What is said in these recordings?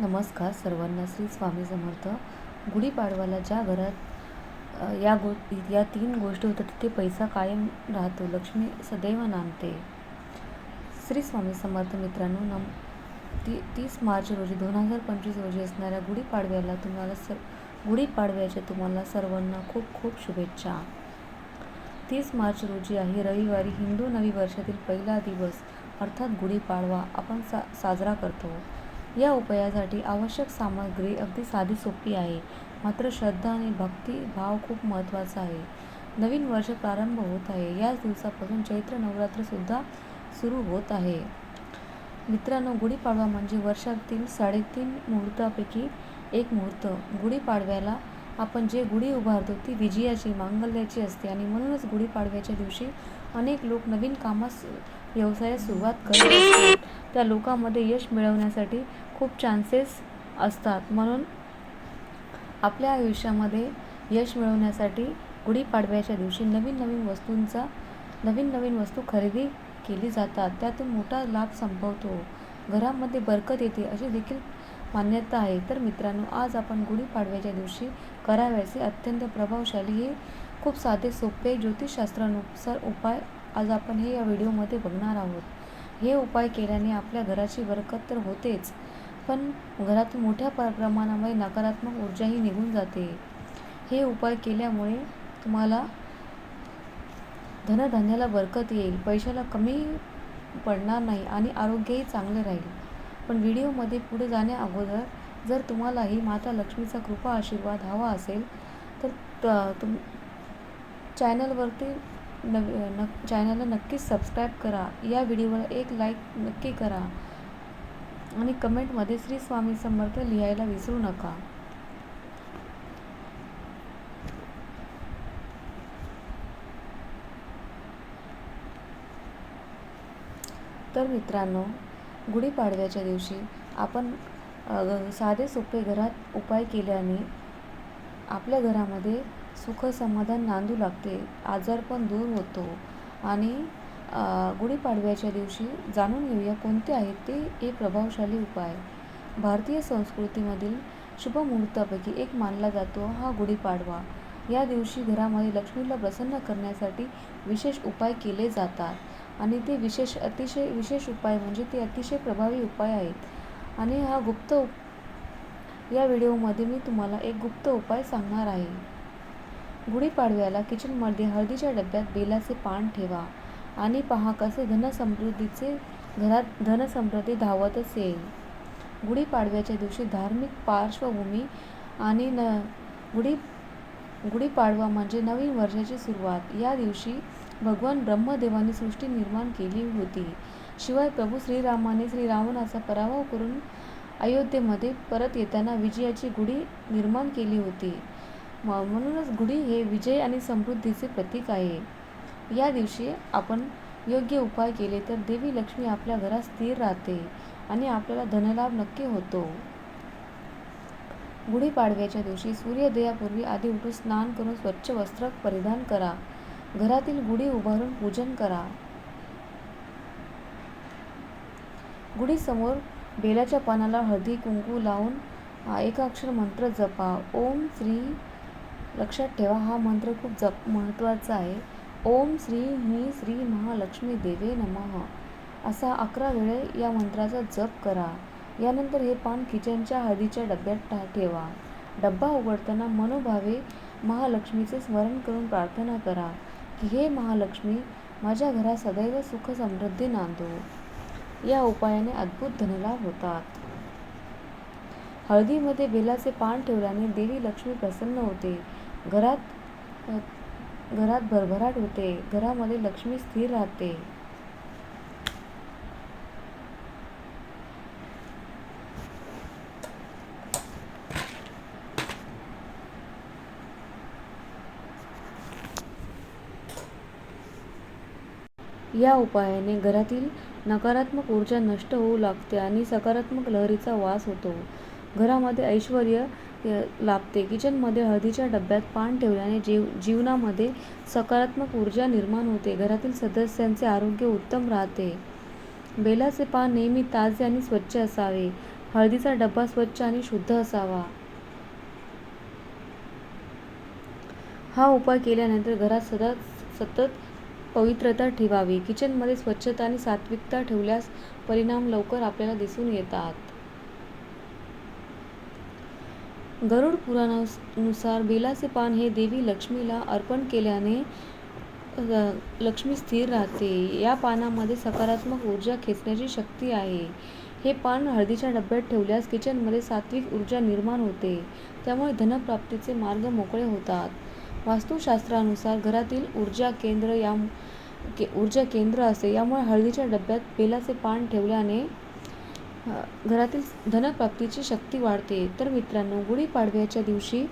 नमस्कार सर्वांना श्री स्वामी समर्थ. गुढीपाडवाला ज्या घरात या गो या तीन गोष्टी होतात तिथे पैसा कायम राहतो लक्ष्मी सदैव नांदते. श्री स्वामी समर्थ मित्रांनो नम ती तीस मार्च रोजी दोन हजार पंचवीस रोजी असणाऱ्या गुढीपाडव्याला तुम्हाला सर गुढीपाडव्याच्या तुम्हाला सर्वांना खूप खूप शुभेच्छा. तीस मार्च रोजी आहे रविवारी हिंदू नवी वर्षातील पहिला दिवस. अर्थात गुढीपाडवा आपण सा साजरा करतो. या उपायासाठी आवश्यक सामग्री अगदी साधी सोपी आहे. मात्र श्रद्धा आणि भक्ती भाव खूप महत्त्वाचा आहे. नवीन वर्ष प्रारंभ होत आहे. याच दिवसापासून चैत्र नवरात्रसुद्धा सुरू होत आहे. मित्रांनो गुढीपाडवा म्हणजे वर्षातील साडेतीन मुहूर्तापैकी एक मुहूर्त. गुढीपाडव्याला आपण जे गुढी उभारतो ती विजयाची मांगल्याची असते आणि म्हणूनच गुढीपाडव्याच्या दिवशी अनेक लोक नवीन कामास व्यवसायास सुरुवात करत असतात. त्या लोकांमध्ये यश मिळवण्यासाठी खूप चान्सेस असतात. म्हणून आपल्या आयुष्यामध्ये यश मिळवण्यासाठी गुढीपाडव्याच्या दिवशी नवीन नवीन वस्तूंचा नवीन नवीन वस्तू खरेदी केली जातात. त्यातून मोठा लाभ संभवतो घरामध्ये बरकत येते अशी देखील मान्यता आहे. तर मित्रांनो आज आपण गुढीपाडव्याच्या दिवशी करावयाचे अत्यंत प्रभावशाली हे खूप साधे सोपे ज्योतिषशास्त्रानुसार उपाय आज आपण हे या व्हिडिओमध्ये बघणार आहोत. हे उपाय केल्याने आपल्या घराची बरकत तर होतेच पण घरातून मोठ्या प्र प्रमाणामध्ये नकारात्मक ऊर्जाही निघून जाते. हे उपाय केल्यामुळे तुम्हाला धनधान्याला बरकत येईल पैशाला कमी पडणार नाही आणि आरोग्यही चांगले राहील. पण व्हिडिओमध्ये पुढे जाण्या अगोदर जर तुम्हालाही माता लक्ष्मीचा कृपा आशीर्वाद हवा असेल तर त- तुम चॅनलवरती नव न चॅनलला नक्कीच सबस्क्राईब करा. या व्हिडिओला एक लाईक नक्की करा. आणि कमेंटमध्ये श्री स्वामी समर्थ लिहायला विसरू नका. तर मित्रांनो गुढीपाडव्याच्या दिवशी आपण साधे सोपे घरात उपाय केल्याने आपल्या घरामध्ये सुख समाधान नांदू लागते आजारपण दूर होतो. आणि गुढीपाडव्याच्या दिवशी जाणून घेऊया कोणते आहेत ते एक प्रभावशाली उपाय. भारतीय संस्कृतीमधील शुभ मुहूर्तापैकी एक मानला जातो हा गुढीपाडवा. या दिवशी घरामध्ये लक्ष्मीला प्रसन्न करण्यासाठी विशेष उपाय केले जातात. आणि ते विशेष अतिशय विशेष उपाय म्हणजे ते अतिशय प्रभावी उपाय आहेत. आणि हा गुप्त उप या व्हिडिओमध्ये मी तुम्हाला एक गुप्त उपाय सांगणार आहे. गुढीपाडव्याला किचनमध्ये हळदीच्या डब्यात बेलाचे पान ठेवा. आणि पहा कसे धनसमृद्धीचे घरात धनसमृद्धी धावतच येईल गुढीपाडव्याच्या दिवशी धार्मिक पार्श्वभूमी आणि न गुढी गुढीपाडवा म्हणजे नवीन वर्षाची सुरुवात. या दिवशी भगवान ब्रह्मदेवाने सृष्टी निर्माण केली होती. शिवाय प्रभू श्रीरामाने श्रीरावणाचा पराभव करून अयोध्येमध्ये परत येताना विजयाची गुढी निर्माण केली होती. म- म्हणूनच गुढी हे विजय आणि समृद्धीचे प्रतीक आहे. या दिवशी आपण योग्य उपाय केले तर देवी लक्ष्मी आपल्या घरात स्थिर राहते आणि आपल्याला धनलाभ नक्की होतो. गुढीपाडव्याच्या दिवशी सूर्योदयापूर्वी आधी उठून स्नान करून स्वच्छ वस्त्र परिधान करा. घरातील गुढी उभारून पूजन करा. गुढीसमोर बेलाच्या पानाला हळदी कुंकू लावून एकाक्षर मंत्र जपा. ओम श्री लक्षात ठेवा हा मंत्र खूप जप महत्त्वाचा आहे. ओम श्री ही श्री महालक्ष्मी देवे नमः. असा अकरा वेळे या मंत्राचा जप करा. यानंतर हे पान किचनच्या हळदीच्या डब्यात ठेवा. डब्बा उघडताना मनोभावे महालक्ष्मीचे स्मरण करून प्रार्थना करा की हे महालक्ष्मी माझ्या घरात सदैव सुख समृद्धी नांदो. या उपायाने अद्भुत धनलाभ होतात. हळदीमध्ये बेलाचे पान ठेवल्याने देवी लक्ष्मी प्रसन्न होते. घरात घरात भरभराट होते. घरामध्ये लक्ष्मी स्थिर राहते. या उपायाने घरातील नकारात्मक ऊर्जा नष्ट होऊ लागते आणि सकारात्मक लहरीचा वास होतो. घरामध्ये ऐश्वर लाभते. किचनमध्ये हळदीच्या डब्यात पान ठेवल्याने जीव जीवनामध्ये सकारात्मक ऊर्जा निर्माण होते. घरातील सदस्यांचे आरोग्य उत्तम राहते. बेलाचे पान नेहमी ताजे आणि स्वच्छ असावे. हळदीचा डब्बा स्वच्छ आणि शुद्ध असावा. हा उपाय केल्यानंतर घरात सदा सतत पवित्रता ठेवावी. किचनमध्ये स्वच्छता आणि सात्विकता ठेवल्यास परिणाम लवकर आपल्याला दिसून येतात. गरुड पुराणानुसार बेलाचे पान हे देवी लक्ष्मीला अर्पण केल्याने लक्ष्मी स्थिर राहते. या पानामध्ये सकारात्मक ऊर्जा खेचण्याची शक्ती आहे. हे पान हळदीच्या डब्यात ठेवल्यास किचनमध्ये सात्विक ऊर्जा निर्माण होते. त्यामुळे धनप्राप्तीचे मार्ग मोकळे होतात. वास्तुशास्त्रानुसार घरातील ऊर्जा केंद्र या के ऊर्जा केंद्र असते यामुळे हळदीच्या डब्यात बेलाचे पान ठेवल्याने घरातील धनप्राप्तीची शक्ती वाढते तर मित्रांनो गुढीपाडव्याच्या दिवशी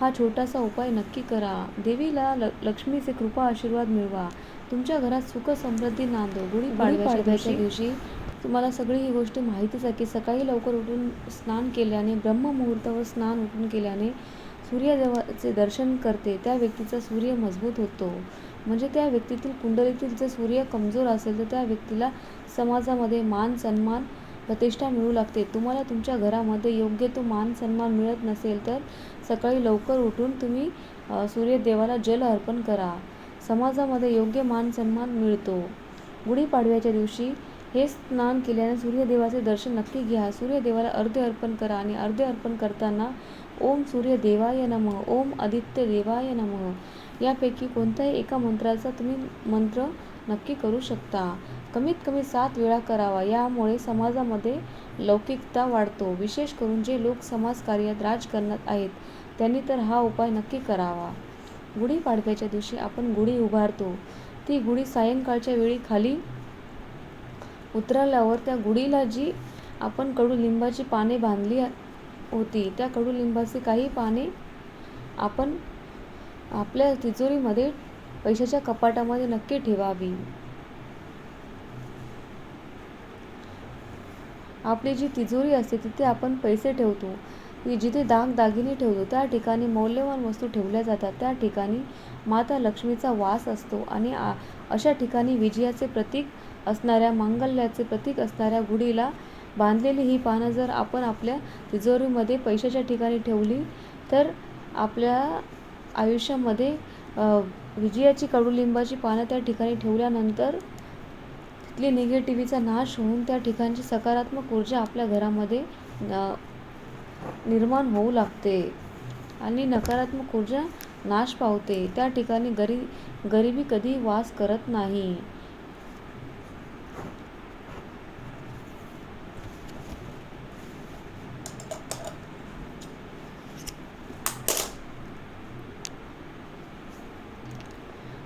हा छोटासा उपाय नक्की करा. देवीला ल लक्ष्मीचे कृपा आशीर्वाद मिळवा. तुमच्या घरात सुख समृद्धी नांदो. गुढीपाडव्याच्या दिवशी तुम्हाला सगळी ही गोष्ट माहितीच आहे की सकाळी लवकर उठून स्नान केल्याने ब्रह्ममुहूर्तावर स्नान उठून केल्याने सूर्यदेवाचे दर्शन करते. त्या व्यक्तीचा सूर्य मजबूत होतो. म्हणजे त्या व्यक्तीतील कुंडलीतील जर सूर्य कमजोर असेल तर त्या व्यक्तीला समाजामध्ये मान सन्मान प्रतिष्ठा मिळू लागते. तुम्हाला तुमच्या घरामध्ये योग्य तो मान सन्मान मिळत नसेल तर सकाळी लवकर उठून तुम्ही सूर्यदेवाला जल अर्पण करा. समाजामध्ये योग्य मान सन्मान मिळतो. गुढीपाडव्याच्या दिवशी हे स्नान केल्याने सूर्यदेवाचे दर्शन नक्की घ्या. सूर्यदेवाला अर्ध्य अर्पण करा आणि अर्ध्य अर्पण करताना ओम सूर्यदेवाय नमः ओम आदित्य देवाय नमः. यापैकी कोणत्याही एका मंत्राचा तुम्ही मंत्र नक्की करू शकता. कमीत कमी सात वेळा करावा यामुळे समाजामध्ये लौकिकता वाढतो. विशेष करून जे लोक समाजकार्यात राजकारणात आहेत त्यांनी तर हा उपाय नक्की करावा. गुढीपाडव्याच्या दिवशी आपण गुढी उभारतो. ती गुढी सायंकाळच्या वेळी खाली उतरल्यावर त्या गुढीला जी आपण कडुलिंबाची पाने बांधली होती त्या कडुलिंबाची काही पाने आपण आपल्या तिजोरीमध्ये पैशाच्या कपाटामध्ये नक्की ठेवावी. आपली जी तिजोरी असते तिथे आपण पैसे ठेवतो. जिथे दागदागिने ठेवतो त्या ठिकाणी मौल्यवान वस्तू ठेवल्या जातात. त्या ठिकाणी माता लक्ष्मीचा वास असतो आणि आ अशा ठिकाणी विजयाचे प्रतीक असणाऱ्या मांगल्याचे प्रतीक असणाऱ्या गुढीला बांधलेली ही पानं जर आपण आपल्या तिजोरीमध्ये पैशाच्या ठिकाणी ठेवली तर आपल्या आयुष्यामध्ये विजयाची कडुलिंबाची पानं त्या ठिकाणी ठेवल्यानंतर तिथली निगेटिव्हीचा नाश होऊन त्या ठिकाणची सकारात्मक ऊर्जा आपल्या घरामध्ये निर्माण होऊ लागते आणि नकारात्मक ऊर्जा नाश पावते. त्या ठिकाणी गरी गरिबी कधी वास करत नाही.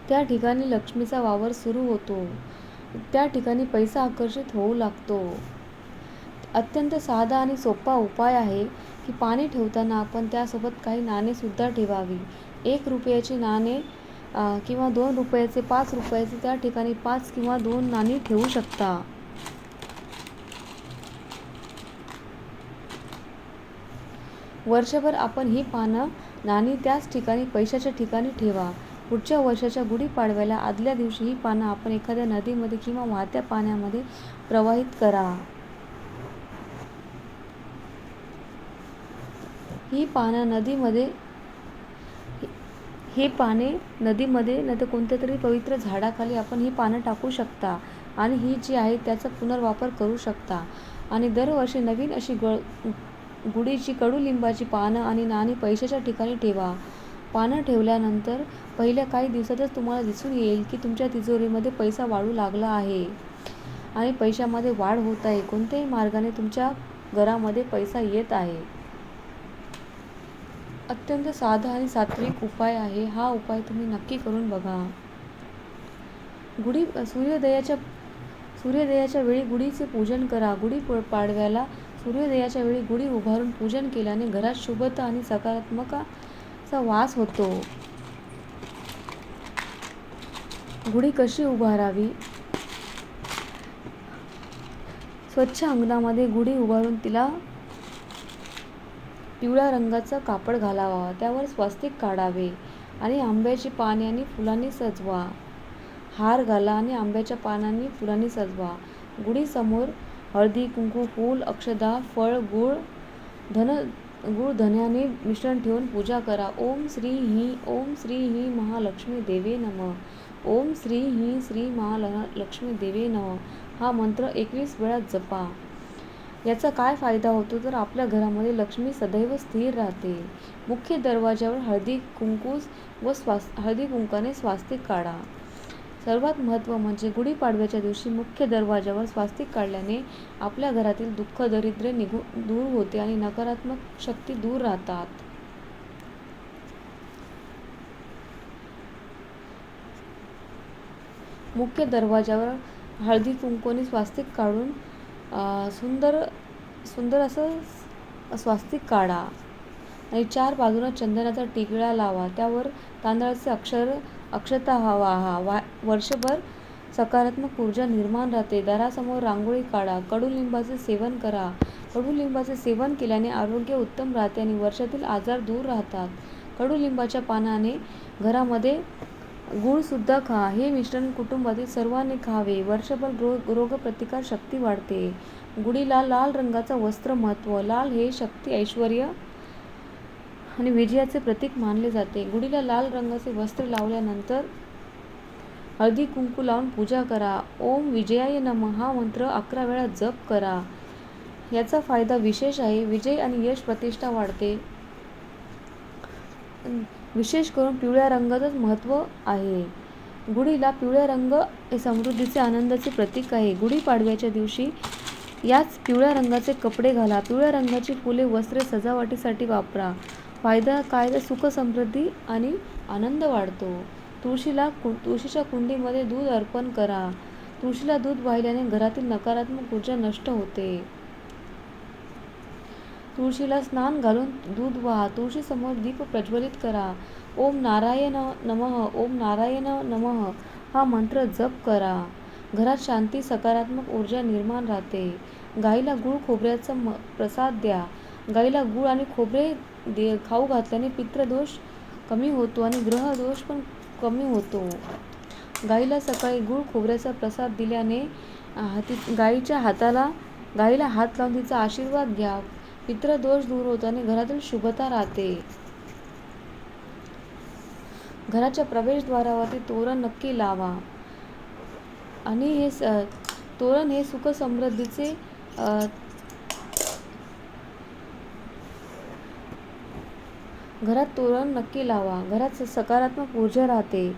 त्या ठिकाणी लक्ष्मीचा वावर सुरू होतो. त्या ठिकाणी पैसा आकर्षित होऊ लागतो. अत्यंत साधा आणि सोपा उपाय आहे की पाणी ठेवताना आपण त्यासोबत काही नाणेसुद्धा ठेवावी. एक रुपयाची नाणे किंवा दोन रुपयाचे पाच रुपयाचे त्या ठिकाणी पाच किंवा दोन नाणी ठेवू शकता. वर्षभर आपण ही पानं नाणी त्याच ठिकाणी पैशाच्या ठिकाणी ठेवा. पुढच्या वर्षाच्या गुढीपाडव्याला आदल्या दिवशी ही पानं आपण एखाद्या नदीमध्ये किंवा वाहत्या पाण्यामध्ये प्रवाहित करा. ही पानं नदीमध्ये हे पाने नदीमध्ये नाही तर कोणत्या तरी पवित्र झाडाखाली आपण ही पानं टाकू शकता आणि ही जी आहे त्याचा पुनर्वापर करू शकता. आणि दरवर्षी नवीन अशी गळ गुढीची कडुलिंबाची पानं आणि नाणी पैशाच्या ठिकाणी ठेवा. पानं ठेवल्यानंतर पहिल्या काही दिवसातच तुम्हाला दिसून येईल की तुमच्या तिजोरीमध्ये पैसा वाढू लागला आहे. आणि पैशामध्ये वाढ होत आहे. कोणत्याही मार्गाने तुमच्या घरामध्ये पैसा येत आहे. अत्यंत साधा आणि सात्विक उपाय आहे. हा उपाय तुम्ही नक्की करून बघा. गुढी सूर्योदयाच्या सूर्योदयाच्या वेळी गुढीचे पूजन करा. गुढी पाडव्याला सूर्योदयाच्या वेळी गुढी उभारून पूजन केल्याने घरात शुभता आणि सकारात्मक चा वास होतो. गुढी कशी उभारावी? स्वच्छ अंगणामध्ये गुढी उभारून तिला पिवळ्या रंगाचं कापड घालावा त्यावर स्वस्तिक काढावे आणि आंब्याची पाने आणि फुलांनी सजवा. हार घाला आणि आंब्याच्या पानांनी फुलांनी सजवा. गुढीसमोर हळदी कुंकू फूल अक्षदा फळ गूळ धन गूळ धन्याने मिश्रण ठेवून पूजा करा. ओम श्री ही ओम श्री ही महालक्ष्मी देवे नम. ओम श्री ही श्री महालक्ष्मी देवे नम. हा मंत्र एकवीस वेळा जपा. याचा काय फायदा होतो तर आपल्या घरामध्ये लक्ष्मी सदैव स्थिर राहते. मुख्य दरवाजावर हळदी कुंकूस व स्वास हळदी कुंकाने स्वास्तिक काढा. सर्वात महत्त्व म्हणजे गुढीपाडव्याच्या दिवशी मुख्य दरवाजावर स्वास्तिक काढल्याने आपल्या घरातील दुःख दरिद्र्य निघू दूर होते आणि नकारात्मक शक्ती दूर राहतात. मुख्य दरवाजावर हळदी कुंकोनी स्वास्तिक काढून सुंदर सुंदर असं स्वास्तिक काढा. आणि चार बाजूला चंदनाचा टिकळा लावा. त्यावर तांदळाचे अक्षर अक्षता हवा हा वा वर्षभर सकारात्मक ऊर्जा निर्माण राहते. दारासमोर रांगोळी काढा कडुलिंबाचे सेवन करा. कडुलिंबाचे सेवन केल्याने आरोग्य उत्तम राहते आणि वर्षातील आजार दूर राहतात. कडुलिंबाच्या पानाने घरामध्ये गुळसुद्धा खा. हे मिश्रण कुटुंबातील सर्वांनी खावे. वर्षभर रोग रोगप्रतिकार शक्ती वाढते. गुढीला लाल रंगाचा वस्त्र महत्त्व लाल हे शक्ती ऐश्वर आणि विजयाचे प्रतीक मानले जाते. गुढीला लाल रंगाचे वस्त्र लावल्यानंतर हळदी कुंकू लावून पूजा करा. ओम विजयाय नम हा मंत्र अकरा वेळा जप करा. याचा फायदा विशेष आहे. विजय आणि यश प्रतिष्ठा वाढते. विशेष करून पिवळ्या रंगाचंच महत्त्व आहे. गुढीला पिवळ्या रंग हे समृद्धीचे आनंदाचे प्रतीक आहे. गुढीपाडव्याच्या दिवशी याच पिवळ्या रंगाचे कपडे घाला. पिवळ्या रंगाची फुले वस्त्रे सजावटीसाठी वापरा. फायदा कायदा सुख समृद्धी आणि आनंद वाढतो. तुळशीला कु तुळशीच्या कुंडीमध्ये दूध अर्पण करा. तुळशीला दूध वाहिल्याने घरातील नकारात्मक ऊर्जा नष्ट होते. तुळशीला स्नान घालून दूध व्हा. तुळशीसमोर दीप प्रज्वलित करा. ओम नारायण नमः ओम नारायण नमः. हा मंत्र जप करा. घरात शांती सकारात्मक ऊर्जा निर्माण राहते. गाईला गूळ खोबऱ्याचा म प्रसाद द्या. गाईला गूळ आणि खोबरे दे खाऊ घातल्याने पित्रदोष कमी होतो आणि ग्रहदोष पण कमी होतो. गाईला सकाळी गूळ खोबऱ्याचा प्रसाद दिल्याने हाती गाईच्या हाताला गाईला हात लावून तिचा आशीर्वाद घ्या. पित्रदोष दूर होतो आणि घरातील शुभता राहते. घराच्या प्रवेशद्वारावरती तोरण नक्की लावा. आणि हे तोरण हे सुखसमृद्धीचे घरात तोरण नक्की लावा. घरात सकारात्मक ऊर्जा राहते.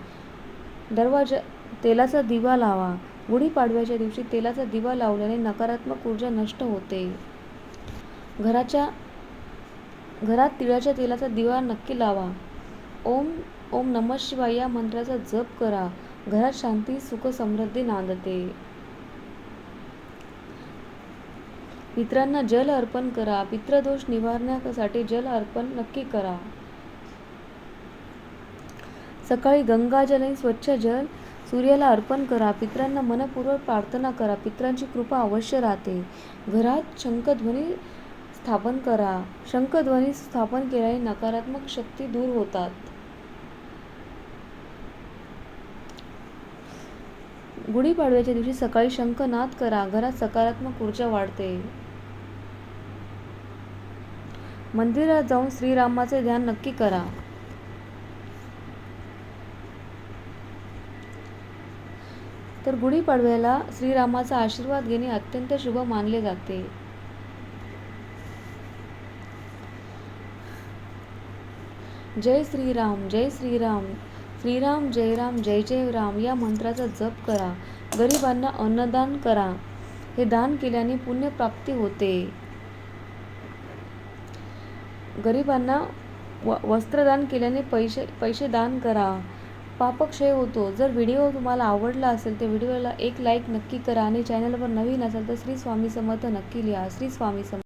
दरवाजा तेलाचा दिवा लावा. गुढीपाडव्याच्या दिवशी तेलाचा दिवा लावल्याने नकारात्मक ऊर्जा नष्ट होते. घराच्या घरात तिळाच्या तेलाचा दिवा नक्की लावा. ओम ओम नमः शिवाय या मंत्राचा जप करा. घरात शांती सुख समृद्धी नांदते. पितरांना जल अर्पण करा. पित्रदोष निवारण्यासाठी जल अर्पण नक्की करा. सकाळी गंगाजल आणि स्वच्छ जल सूर्याला अर्पण करा. पित्रांना मनपूर्वक प्रार्थना करा. पित्रांची कृपा अवश्य राहते. घरात शंखध्वनी स्थापन करा. शंखध्वनी स्थापन केल्याने नकारात्मक शक्ती दूर होतात. गुढीपाडव्याच्या दिवशी सकाळी शंखनाद करा घरात सकारात्मक ऊर्जा वाढते. मंदिरात जाऊन श्रीरामाचे ध्यान नक्की करा. तर गुढीपाडव्याला श्रीरामाचा आशीर्वाद घेणे अत्यंत शुभ मानले जाते. जय श्रीराम जय श्रीराम. श्रीराम जय राम जय जय राम या मंत्राचा जप करा. गरिबांना अन्नदान करा. हे दान केल्याने पुण्यप्राप्ती होते. गरिबांना व वस्त्रदान केल्याने पैसे पैसे दान करा. पापक्षय होतो. जर व्हिडिओ तुम्हाला आवडला असेल तर व्हिडिओला एक लाईक नक्की करा. आणि चॅनलवर नवीन असेल तर श्री स्वामी समर्थ नक्की लिहा. श्री स्वामी समर्थ